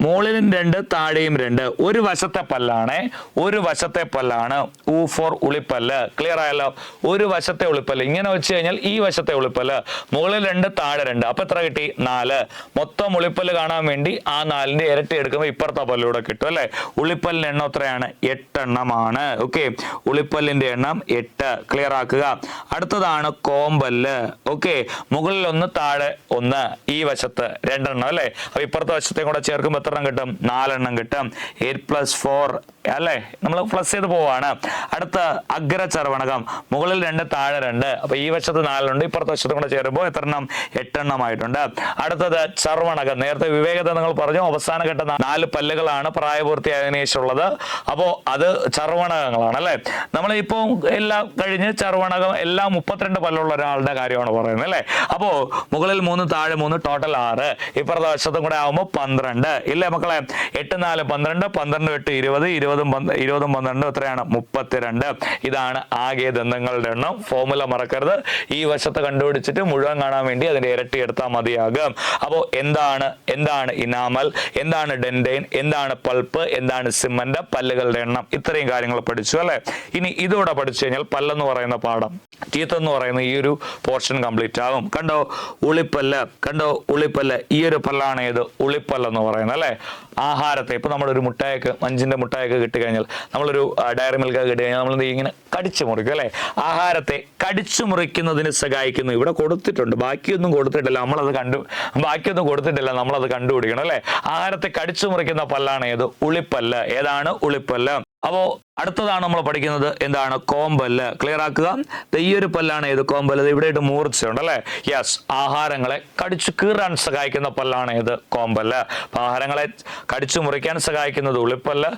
മുകളിലും രണ്ട് താഴെയും രണ്ട്. ഒരു വശത്തെ പല്ലാണ് ഒരു വശത്തെ പല്ലാണ്. ഉ ഫോർ ഉളിപ്പല്ല്. ക്ലിയർ ആയല്ലോ? ഒരു വശത്തെ ഉളിപ്പല്ല്. ഇങ്ങനെ വെച്ച് കഴിഞ്ഞാൽ ഈ വശത്തെ ഉളിപ്പല്ല് മുകളിൽ രണ്ട് താഴെ രണ്ട്. അപ്പൊ എത്ര കിട്ടി? നാല്. മൊത്തം ഉളിപ്പല്ല് കാണാൻ വേണ്ടി ആ നാലിന്റെ ഇരട്ടി എടുക്കുമ്പോൾ ഇപ്പുറത്തെ പല്ലൂടെ കിട്ടും അല്ലെ? ഉളിപ്പല്ലിന്റെ എണ്ണം എത്രയാണ്? എട്ടെണ്ണമാണ്. ഓക്കെ ഉളിപ്പല്ലിന്റെ എണ്ണം എട്ട്. ക്ലിയർ ആക്കുക. അടുത്തതാണ് കോമ്പല്ല്. ഓക്കെ മുകളിൽ ഒന്ന് താഴെ ഒന്ന്. ഈ വശത്ത് രണ്ടെണ്ണം അല്ലെ? അപ്പൊ ഇപ്പുറത്തെ വശത്തെ കൂടെ ചേർക്കുമ്പോൾ എത്ര എണ്ണം കിട്ടും നാലെണ്ണം കിട്ടും എയ്റ്റ് പ്ലസ് ഫോർ അല്ലേ? നമ്മൾ പ്ലസ് ചെയ്ത് പോവാണ്. അടുത്ത അഗ്രചർവണകം മുകളിൽ രണ്ട് താഴെ രണ്ട്. അപ്പോൾ ഈ വശത്ത് നാലുണ്ട് ഇപ്പുറത്തെ വശത്ത് കൂടെ ചേരുമ്പോൾ എത്ര എണ്ണം എട്ടെണ്ണമായിട്ടുണ്ട് അടുത്തത് ചർവണകം നേരത്തെ വിവേകത നിങ്ങൾ പറഞ്ഞു അവസാന ഘട്ട നാല് പല്ലുകളാണ് പ്രായപൂർത്തിയായതിനു ശേഷമുള്ളത്. അപ്പോൾ അത് ചർവണകങ്ങളാണ് അല്ലേ? നമ്മൾ ഇപ്പോൾ എല്ലാം കഴിഞ്ഞ് ചർവണകം എല്ലാം മുപ്പത്തിരണ്ട് പല്ലുള്ള ഒരാളുടെ കാര്യമാണ് പറയുന്നത് അല്ലേ? അപ്പോൾ മുകളിൽ മൂന്ന് താഴെ മൂന്ന് ടോട്ടൽ ആറ്. ഇപ്പുറത്തെ വശത്തും കൂടെ ആവുമ്പോൾ പന്ത്രണ്ട്. ഇല്ലേ മക്കളെ? എട്ട് നാല് പന്ത്രണ്ട്. പന്ത്രണ്ട് എട്ട് ഇരുപത്. ഇരുപതും പന്ത്ര- ഇരുപതും പന്ത്രണ്ടും എത്രയാണ്? മുപ്പത്തിരണ്ട്. ഇതാണ് ആകെ ദന്തങ്ങളുടെ എണ്ണം. ഫോമുല മറക്കരുത്. ഈ വശത്ത് കണ്ടുപിടിച്ചിട്ട് മുഴുവൻ കാണാൻ വേണ്ടി അതിന്റെ ഇരട്ടി എടുത്താൽ മതിയാകും. അപ്പോൾ എന്താണ്? എന്താണ് ഇനാമൽ? എന്താണ് ഡെൻഡൈൻ എന്താണ് പൾപ്പ്? എന്താണ് സിമന്റ്? പല്ലുകളുടെ എണ്ണം. ഇത്രയും കാര്യങ്ങൾ പഠിച്ചു അല്ലെ? ഇനി ഇതോടെ പഠിച്ചു കഴിഞ്ഞാൽ പല്ലെന്ന് പറയുന്ന പാഠം ടീത്ത് എന്ന് പറയുന്ന ഈ ഒരു പോർഷൻ കംപ്ലീറ്റ് ആകും. കണ്ടോ? ഉളിപ്പല്ല്. കണ്ടോ? ഉളിപ്പല്ല്. ഈ ഒരു പല്ലാണ് ഏത്? ഉളിപ്പല്ല് എന്ന് പറയുന്നത് അല്ലെ? ആഹാരത്തെ. ഇപ്പൊ നമ്മളൊരു മുട്ടായൊക്കെ മഞ്ചിന്റെ മുട്ടായൊക്കെ കിട്ടിക്കഴിഞ്ഞാൽ നമ്മളൊരു ഡയറി മിൽക്കൊക്കെ കിട്ടി കഴിഞ്ഞാൽ നമ്മൾ ഇങ്ങനെ കടിച്ചു മുറിക്കും അല്ലേ? ആഹാരത്തെ കടിച്ചു മുറിക്കുന്നതിന് സഹായിക്കുന്നു. ഇവിടെ കൊടുത്തിട്ടുണ്ട്. ബാക്കിയൊന്നും കൊടുത്തിട്ടില്ല. നമ്മളത് കണ്ടു ബാക്കിയൊന്നും കൊടുത്തിട്ടില്ല. നമ്മളത് കണ്ടുപിടിക്കണം അല്ലേ? ആഹാരത്തെ കടിച്ചു മുറിക്കുന്ന പല്ലാണ് ഏത്? ഉളിപ്പല്ല്. ഏതാണ് ഉളിപ്പല്ല്? അപ്പോ അടുത്തതാണ് നമ്മൾ പഠിക്കുന്നത് എന്താണ്? കോമ്പല്ല്. ക്ലിയർ ആക്കുക? ഈയൊരു പല്ലാണ് ഏത്? കോമ്പല്ല്. ഇവിടെ ഇട്ട് മൂർച്ചയുണ്ട് അല്ലേ? യെസ് ആഹാരങ്ങളെ കടിച്ചു കീറാൻ സഹായിക്കുന്ന പല്ലാണ് ഏത്? കോമ്പല്ല്. ആഹാരങ്ങളെ കടിച്ചു മുറിക്കാൻ സഹായിക്കുന്നത് ഉളിപ്പല്ല്.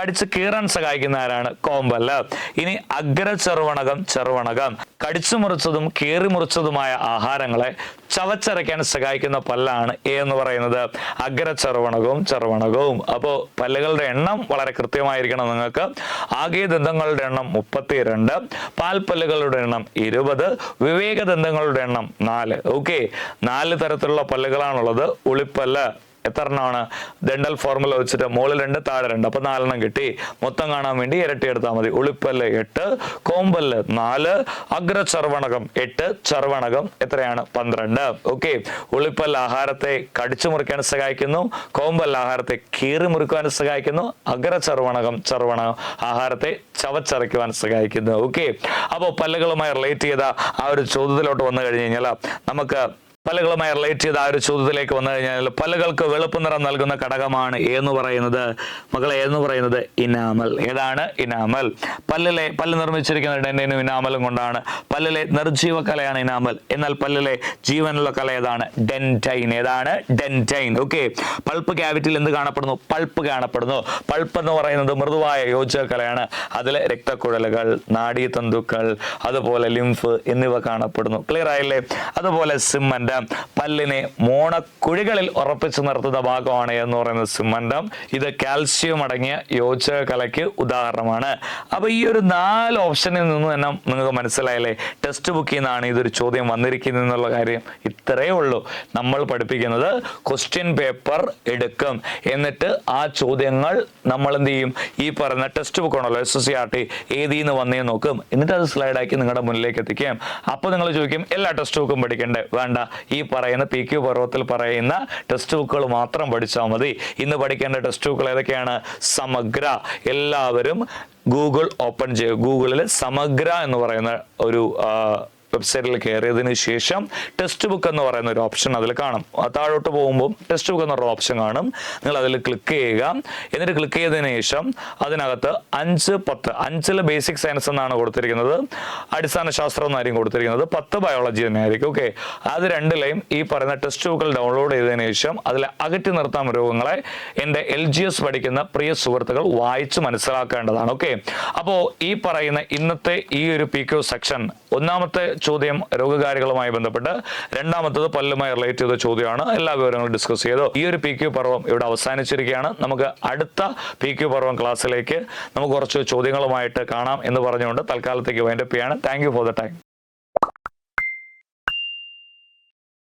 കടിച്ചു കീറാൻ സഹായിക്കുന്ന ആരാണ്? കോമ്പല്ല്. ഇനി അഗ്ര ചെറുവണകം. ചെറുവണകം കടിച്ചു മുറിച്ചതും കീറി മുറിച്ചതുമായ ആഹാരങ്ങളെ ചവച്ചരയ്ക്കാൻ സഹായിക്കുന്ന പല്ലാണ് എ എന്ന് പറയുന്നത്. അഗ്ര ചെറുവണകവും. അപ്പോൾ പല്ലുകളുടെ എണ്ണം വളരെ കൃത്യമായിരിക്കണം നിങ്ങൾക്ക്. ആകെ ദന്തങ്ങളുടെ എണ്ണം മുപ്പത്തിരണ്ട് പാൽപ്പല്ലുകളുടെ എണ്ണം ഇരുപത് വിവേക ദന്തങ്ങളുടെ എണ്ണം നാല്. ഓക്കെ നാല് തരത്തിലുള്ള പല്ലുകളാണുള്ളത്. ഉളിപ്പല്ല് എത്ര എണ്ണമാണ് ഫോർമുല വെച്ചിട്ട് മുകളിൽ രണ്ട് താഴെ രണ്ട്. അപ്പൊ നാലെണ്ണം കിട്ടി. മൊത്തം കാണാൻ വേണ്ടി ഇരട്ടി എടുത്താൽ മതി. ഉളിപ്പല്ല് എട്ട് കോമ്പല്ല് നാല് അഗ്രചർവണകം എട്ട് ചർവണകം എത്രയാണ്? പന്ത്രണ്ട്. ഓക്കെ. ഉളിപ്പല്ല് ആഹാരത്തെ കടിച്ചു മുറിക്കാൻ സഹായിക്കുന്നു. കോമ്പല്ല് ആഹാരത്തെ കീറി മുറിക്കുവാൻ സഹായിക്കുന്നു. അഗ്രചർവണകം ചർവണകം ആഹാരത്തെ ചവച്ചരയ്ക്കുവാൻ സഹായിക്കുന്നു. ഓക്കെ. അപ്പോൾ പല്ലുകളുമായി റിലേറ്റ് ചെയ്ത ആ ഒരു ചോദ്യത്തിലോട്ട് വന്നു കഴിഞ്ഞു കഴിഞ്ഞാൽ നമുക്ക് പല്ലുകളുമായി റിലേറ്റ് ചെയ്ത ആ ഒരു ചോദ്യത്തിലേക്ക് വന്നു കഴിഞ്ഞാൽ പല്ലുകൾക്ക് വെളുപ്പ് നിറം നൽകുന്ന ഘടകമാണ് എന്ന് പറയുന്നത്. മകളെ എന്ന് പറയുന്നത് ഇനാമൽ. ഏതാണ്? ഇനാമൽ. പല്ലിലെ പല്ല് നിർമ്മിച്ചിരിക്കുന്ന ഡെന്റിനും ഇനാമലും കൊണ്ടാണ്. പല്ലിലെ നിർജീവ കലയാണ് ഇനാമൽ. എന്നാൽ പല്ലിലെ ജീവനുള്ള കല ഏതാണ്? ഡെന്റൈൻ ഏതാണ്? Dentine okay. പൾപ്പ് ക്യാവിറ്റിയിൽ എന്ത് കാണപ്പെടുന്നു? പൾപ്പ് കാണപ്പെടുന്നു. പൾപ്പ് എന്ന് പറയുന്നത് മൃദുവായ യോജക കലയാണ് അതിലെ രക്തക്കുഴലുകൾ നാഡീതന്തുക്കൾ അതുപോലെ ലിംഫ് എന്നിവ കാണപ്പെടുന്നു. ക്ലിയർ ആയില്ലേ? അതുപോലെ സിമ്മന്റം പല്ലിനെ മോണക്കുഴികളിൽ ഉറപ്പിച്ചു നിർത്തുന്ന ഭാഗമാണ് എന്ന് പറയുന്ന സിമന്തം ഇത് കാൽസ്യം അടങ്ങിയ യോജക കലയ്ക്ക് ഉദാഹരണമാണ്. അപ്പൊ ഈ ഒരു നാല് ഓപ്ഷനിൽ നിന്ന് തന്നെ നിങ്ങൾക്ക് മനസ്സിലായല്ലേ? ടെസ്റ്റ് ബുക്കിൽ നിന്നാണ് ഇതൊരു ചോദ്യം വന്നിരിക്കുന്നത് എന്നുള്ള കാര്യം ഇത്രയേ ഉള്ളൂ. നമ്മൾ പഠിപ്പിക്കുന്നത് ക്വസ്റ്റ്യൻ പേപ്പർ എടുക്കും. എന്നിട്ട് ആ ചോദ്യങ്ങൾ നമ്മൾ എന്ത് ചെയ്യും ഈ പറയുന്ന ടെക്സ്റ്റ് ബുക്ക് ഉണ്ടല്ലോ S S C R T ഏതിൽ നിന്ന് വന്നേ നോക്കും. എന്നിട്ട് അത് സ്ലൈഡാക്കി നിങ്ങളുടെ മുന്നിലേക്ക് എത്തിക്കാം അപ്പോൾ നിങ്ങൾ ചോദിക്കും എല്ലാ ടെക്സ്റ്റ് ബുക്കും പഠിക്കണ്ടേ? വേണ്ട. ഈ പറയുന്ന പി ക്യു പർവത്തിൽ പറയുന്ന ടെക്സ്റ്റ് ബുക്കുകൾ മാത്രം പഠിച്ചാൽ മതി. ഇന്ന് പഠിക്കേണ്ട ടെക്സ്റ്റ് ബുക്കുകൾ ഏതൊക്കെയാണ്? സമഗ്ര. എല്ലാവരും ഗൂഗിൾ ഓപ്പൺ ചെയ്യുക ഗൂഗിളിൽ സമഗ്ര എന്ന് പറയുന്ന ഒരു വെബ്സൈറ്റിൽ കയറിയതിന് ശേഷം ടെക്സ്റ്റ് ബുക്ക് എന്ന് പറയുന്ന ഒരു ഓപ്ഷൻ അതിൽ കാണും. താഴോട്ട് പോകുമ്പോൾ ടെക്സ്റ്റ് ബുക്ക് എന്ന് പറയുന്ന ഓപ്ഷൻ കാണും. നിങ്ങൾ അതിൽ ക്ലിക്ക് ചെയ്യുക. എന്നിട്ട് ക്ലിക്ക് ചെയ്തതിന് ശേഷം അതിനകത്ത് അഞ്ച് പത്ത്. അഞ്ചിൽ ബേസിക് സയൻസ് എന്നാണ് കൊടുത്തിരിക്കുന്നത്. അടിസ്ഥാന ശാസ്ത്രം എന്നായിരിക്കും കൊടുത്തിരിക്കുന്നത്. പത്ത് ബയോളജി തന്നെയായിരിക്കും ഓക്കെ അത് രണ്ടിലെയും ഈ പറയുന്ന ടെക്സ്റ്റ് ബുക്കുകൾ ഡൗൺലോഡ് ചെയ്തതിന് ശേഷം അതിൽ അകറ്റി നിർത്താൻ രോഗങ്ങളെ എന്റെ എൽ ജി എസ് പഠിക്കുന്ന പ്രിയ സുഹൃത്തുക്കൾ വായിച്ച് മനസ്സിലാക്കേണ്ടതാണ് ഓക്കെ അപ്പോൾ ഈ പറയുന്ന ഇന്നത്തെ ഈ ഒരു പി ക്യു സെക്ഷൻ ഒന്നാമത്തെ ചോദ്യം രോഗകാരികളുമായി ബന്ധപ്പെട്ട് രണ്ടാമത്തത് പല്ലുമായി റിലേറ്റ് ചെയ്ത ചോദ്യമാണ്. എല്ലാ വിവരങ്ങളും ഡിസ്കസ് ചെയ്തു. ഈ ഒരു പി ക്യു പർവം ഇവിടെ അവസാനിച്ചിരിക്കുകയാണ്. നമുക്ക് അടുത്ത പി ക്യു പർവം ക്ലാസ്സിലേക്ക് നമുക്ക് കുറച്ച് ചോദ്യങ്ങളുമായിട്ട് കാണാം എന്ന് പറഞ്ഞുകൊണ്ട് തൽക്കാലത്തേക്ക് വൈൻഡപ്പ് ചെയ്യാണ്. Thank for the time